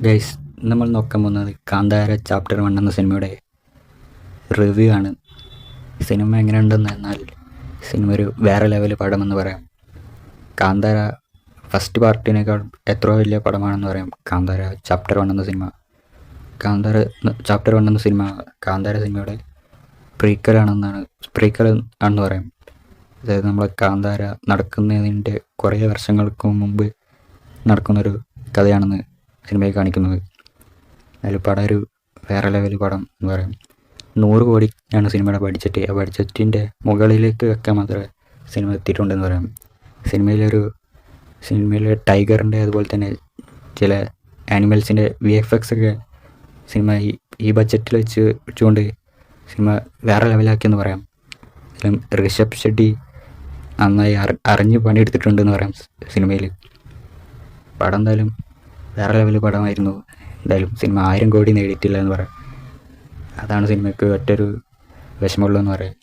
Guys നമ്മൾ നോക്കാൻ പോകുന്നത് കാന്താര ചാപ്റ്റർ വൺ എന്ന സിനിമയുടെ റിവ്യൂ ആണ്. സിനിമ എങ്ങനെ ഉണ്ടെന്ന് എന്നാൽ സിനിമ ഒരു വേറെ ലെവൽ പടമെന്ന് പറയാം. കാന്താര ഫസ്റ്റ് പാർട്ടിനേക്കാൾ എത്ര വലിയ പടമാണെന്ന് പറയാം. കാന്താര ചാപ്റ്റർ വൺ എന്ന സിനിമ കാന്താര ചാപ്റ്റർ വൺ എന്ന സിനിമ കാന്താര സിനിമയുടെ പ്രീക്കലാണെന്നാണ് പ്രീക്കൽ ആണെന്ന് പറയാം. അതായത് നമ്മളെ കാന്താര നടക്കുന്നതിന്റെ കുറേ വർഷങ്ങൾക്ക് മുമ്പ് നടക്കുന്നൊരു കഥയാണെന്ന് സിനിമയിൽ കാണിക്കുന്നത്. അതിൽ പടം ഒരു വേറെ ലെവൽ പടം എന്ന് പറയും. നൂറ് കോടി ആണ് സിനിമയുടെ ബഡ്ജറ്റ്. ആ ബഡ്ജറ്റിന്റെ മുകളിലേക്ക് വെക്കാൻ മാത്രമേ സിനിമ എത്തിയിട്ടുണ്ടെന്ന് പറയാം. സിനിമയിലൊരു സിനിമയിലെ ടൈഗറിന്റെ അതുപോലെ തന്നെ ചില ആനിമൽസിന്റെ വി എഫ് എക്സ് ഒക്കെ സിനിമ ഈ ഈ ബഡ്ജറ്റിൽ വെച്ച് വെച്ചുകൊണ്ട് സിനിമ വേറെ ലെവലാക്കിയെന്ന് പറയാം. അതിലും ഋഷഭ് ഷെട്ടി നന്നായി അറി അറിഞ്ഞ് പണിയെടുത്തിട്ടുണ്ടെന്ന് പറയാം സിനിമയിൽ പടം എന്തായാലും വേറെ ലെവൽ പടമായിരുന്നു. എന്തായാലും സിനിമ ആയിരം കോടി നേടിയിട്ടില്ല എന്ന് പറയാം. അതാണ് സിനിമയ്ക്ക് ഒറ്റൊരു വിഷമമുള്ളതെന്ന് പറയാം.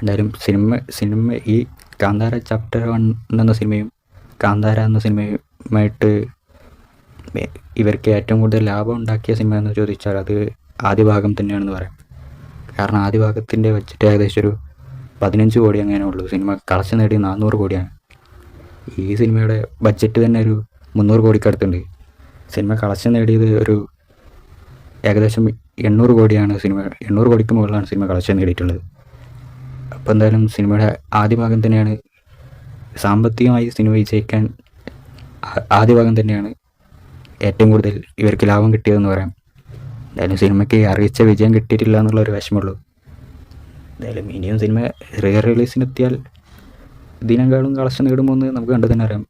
എന്തായാലും സിനിമ സിനിമ ഈ കാന്താര ചാപ്റ്റർ വൺ എന്ന സിനിമയും കാന്താര എന്ന സിനിമയുമായിട്ട് ഇവർക്ക് ഏറ്റവും കൂടുതൽ ലാഭം ഉണ്ടാക്കിയ സിനിമ എന്ന് ചോദിച്ചാൽ അത് ആദ്യ ഭാഗം തന്നെയാണെന്ന് പറയാം. കാരണം ആദ്യ ഭാഗത്തിന്റെ വെച്ചിട്ട് ഏകദേശം ഒരു പതിനഞ്ച് കോടി അങ്ങനെ ഉള്ളൂ. സിനിമ കളക്ഷൻ നേടി നാനൂറ് കോടിയാണ്. ഈ സിനിമയുടെ ബഡ്ജറ്റ് തന്നെ ഒരു മുന്നൂറ് കോടിക്കടുത്തുണ്ട്. സിനിമ കളക്ഷൻ നേടിയത് ഒരു ഏകദേശം എണ്ണൂറ് കോടിയാണ് സിനിമ എണ്ണൂറ് കോടിക്ക് മുകളിലാണ് സിനിമ കളക്ഷൻ നേടിയിട്ടുള്ളത്. അപ്പോൾ എന്തായാലും സിനിമയുടെ ആദ്യ ഭാഗം തന്നെയാണ് സാമ്പത്തികമായി സിനിമ വിജയിക്കാൻ ആദ്യ ഭാഗം തന്നെയാണ് ഏറ്റവും കൂടുതൽ ഇവർക്ക് ലാഭം കിട്ടിയതെന്ന് പറയാം. എന്തായാലും സിനിമയ്ക്ക് അറിയിച്ച വിജയം കിട്ടിയിട്ടില്ല എന്നുള്ള ഒരു വിഷമമുള്ളൂ. എന്തായാലും ഇനിയും സിനിമ റീ റിലീസിനെത്തിയാൽ ഇതിനേക്കാളും കളക്ഷൻ നേടുമോ എന്ന് നമുക്ക് കണ്ടു തന്നെ അറിയാം.